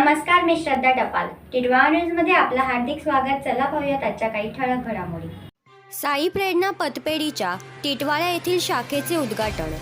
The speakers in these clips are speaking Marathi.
नमस्कार मी श्रद्धा टपाल. टिडवा न्यूजमध्ये आपलं हार्दिक स्वागत. चला पाहूयात आजच्या काही ठळक घडामोडी. साई प्रेरणा पतपेढीच्या टिटवाळा येथील शाखेचे उद्घाटन.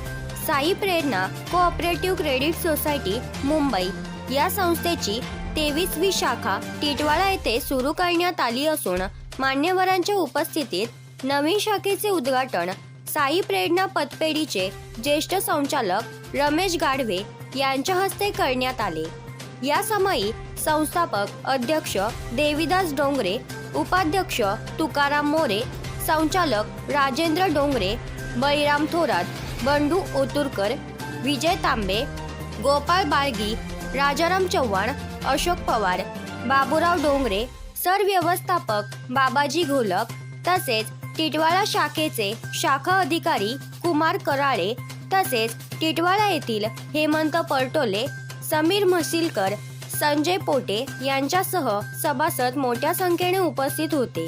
Sai Prerana cooperative credit society Mumbai. या संस्थेची तेवीसवी शाखा टिटवाळा येथे सुरू करण्यात आली असून मान्यवरांच्या उपस्थितीत नवीन शाखेचे उद्घाटन साई प्रेरणा पतपेढीचे ज्येष्ठ संचालक रमेश गाढवे यांच्या हस्ते करण्यात आले. या समयी संस्थापक अध्यक्ष देविदास डोंगरे उपाध्यक्ष तुकाराम मोरे संचालक राजेंद्र डोंगरे बळीराम थोरात बंडू ओतुरकर विजय तांबे गोपाळ बाळगी राजाराम चव्हाण अशोक पवार बाबूराव डोंगरे सर व्यवस्थापक बाबाजी घोलक तसेच टिटवाळा शाखेचे शाखा अधिकारी कुमार कराळे तसेच टिटवाळा येथील हेमंत परटोले समीर म्हशीलकर संजय पोटे यांच्यासह सभासद मोठ्या संख्येने उपस्थित होते.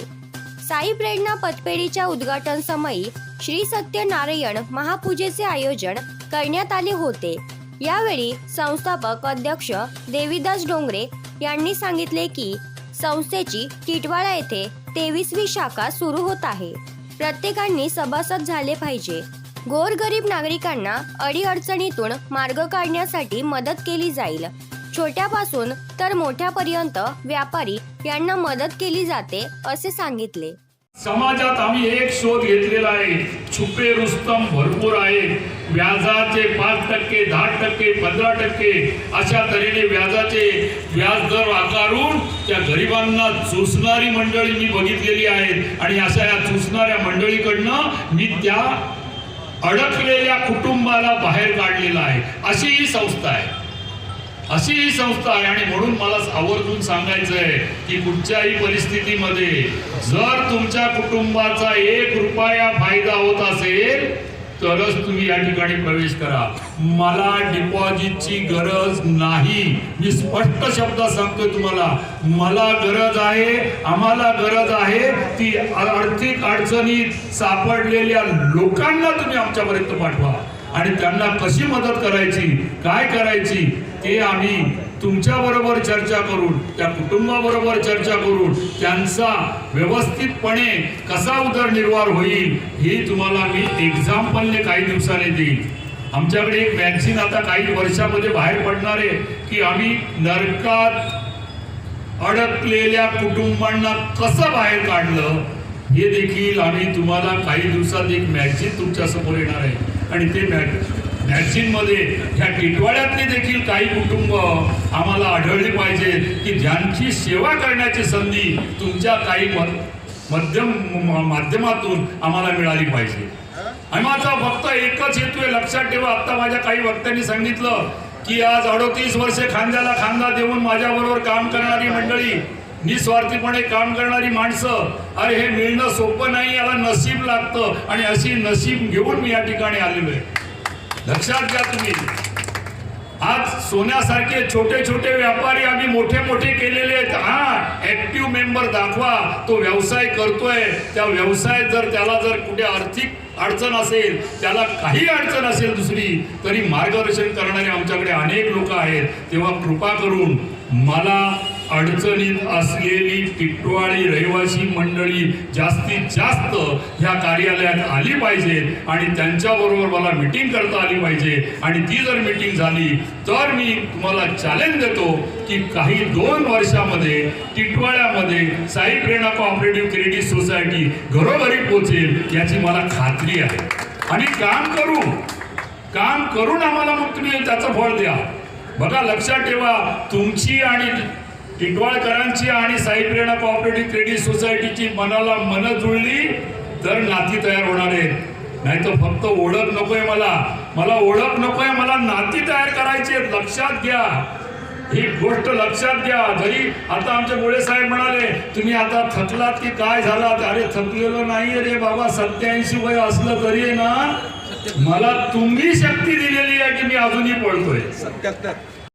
साई प्रेरणा पतपेढीच्या उद्घाटन समयी श्री सत्यनारायण महापूजेचे आयोजन करण्यात आले होते. यावेळी संस्थापक अध्यक्ष देवीदास डोंगरे यांनी सांगितले की संस्थेची टिटवाळा येथे तेवीसवी शाखा सुरू होत आहे. प्रत्येकांनी सभासद झाले पाहिजे. गोरगरीब नागरिकांना अडीअडचणीतून मार्ग काढण्यासाठी मदत केली जाईल. छोट्यापासून तर मोठ्यापर्यंत व्यापारी यांना मदत केली जाते असे सांगितले. समाजात आम्ही एक शोध घेतलेला आहे. छुपे रुस्तम भरपूर आहेत व्याजाचे पाच टक्के दहा टक्के पंधरा टक्के अशा तऱ्हेने व्याजाचे व्याज दर आकारून त्या गरिबांना चुसणारी मंडळी मी बघितलेली आहेत. आणि अशा या चुसणाऱ्या मंडळीकडनं मी त्या अडकलेल्या कुटुंबाला बाहेर काढलेला आहे. अशी ही संस्था आहे. अशी ही संस्था आहे. आणि म्हणून मला आवर्जून सांगायचं आहे की कुठच्याही परिस्थितीमध्ये जर तुमच्या कुटुंबाचा एक रुपया फायदा होत असेल तरच तुम्ही या ठिकाणी प्रवेश करा. मला डिपॉझिटची गरज नाही. मी स्पष्ट शब्दात सांगतोय तुम्हाला. मला गरज आहे आम्हाला गरज आहे ती आर्थिक अडचणीत सापडलेल्या लोकांना तुम्ही आमच्यापर्यंत पाठवा. आणि त्यांना कशी मदत करायची काय करायची ते आम्ही तुमच्याबरोबर चर्चा करून त्या कुटुंबाबरोबर चर्चा करून त्यांचा व्यवस्थितपणे कसा उदरनिर्वाह होईल हे तुम्हाला मी एक्झाम्पलने काही दिवसाने देईल आमच्याकडे एक वॅक्सिन आता काही वर्षामध्ये बाहेर पडणार आहे की आम्ही नरकात अडकलेल्या कुटुंबांना कसं बाहेर काढलं हे देखील आम्ही तुम्हाला काही दिवसात एक मॅगझिन तुमच्यासमोर येणार आहे. आणि ते मॅग मॅगझिनमध्ये ह्या टिटवाड्यातले देखील काही कुटुंब आम्हाला आढळली पाहिजे की ज्यांची सेवा करण्याची संधी तुमच्या काही मध्यम माध्यमातून आम्हाला मिळाली पाहिजे. आणि माझा फक्त एकच हेतू आहे लक्षात ठेवा आता माझ्या काही वक्त्यांनी सांगितलं की आज अडोतीस वर्षे खांद्याला खांदा देऊन माझ्याबरोबर काम करणारी मंडळी निस्वार्थीपणे काम करणारी माणसं अरे हे मिळणं सोपं नाही याला नशीब लागतं आणि अशी नशीब घेऊन मी या ठिकाणी आलेलो आहे. लक्षात घ्या तुम्ही. आज सोन्यासारखे छोटे छोटे व्यापारी आम्ही मोठे मोठे केलेले आहेत. हा ऍक्टिव्ह मेंबर दाखवा. तो व्यवसाय करतोय. त्या व्यवसायात जर त्याला जर कुठे आर्थिक अडचण असेल त्याला काही अडचण असेल दुसरी तरी मार्गदर्शन करणारे आमच्याकडे अनेक लोक आहेत. तेव्हा कृपा करून मला अडचणीत असलेली टिटवाळी रहिवासी मंडळी जास्तीत जास्त ह्या कार्यालयात आली पाहिजेत आणि त्यांच्याबरोबर मला मिटिंग करता आली पाहिजे. आणि ती जर मिटिंग झाली तर मी तुम्हाला चॅलेंज देतो की काही दोन वर्षामध्ये टिटवाळ्यामध्ये Sai Prerana cooperative credit society घरोघरी पोहोचेल याची मला खात्री आहे. आणि काम करू काम करून आम्हाला मग तुम्ही त्याचं फळ द्या. बघा लक्षात ठेवा तुमची आणि टिटवाळकरांची आणि साई प्रेरणा कोऑपरेटिव्ह क्रेडिट सोसायटीची मनाला मन जुळली तर नाती तयार होणार आहेत. नाही तर फक्त ओळख नकोय मला. मला ओळख नकोय मला नाती तयार करायची लक्षात घ्या. ही गोष्ट लक्षात घ्या. जरी आता आमचे मुळे साहेब म्हणाले तुम्ही आता थकलात की काय झालात? अरे थकलेलो नाही रे बाबा. सत्याऐंशी वय असलं तरी आहे ना मला तुम्ही शक्ती दिलेली आहे की मी अजूनही पळतोय. सत्याहत्तर.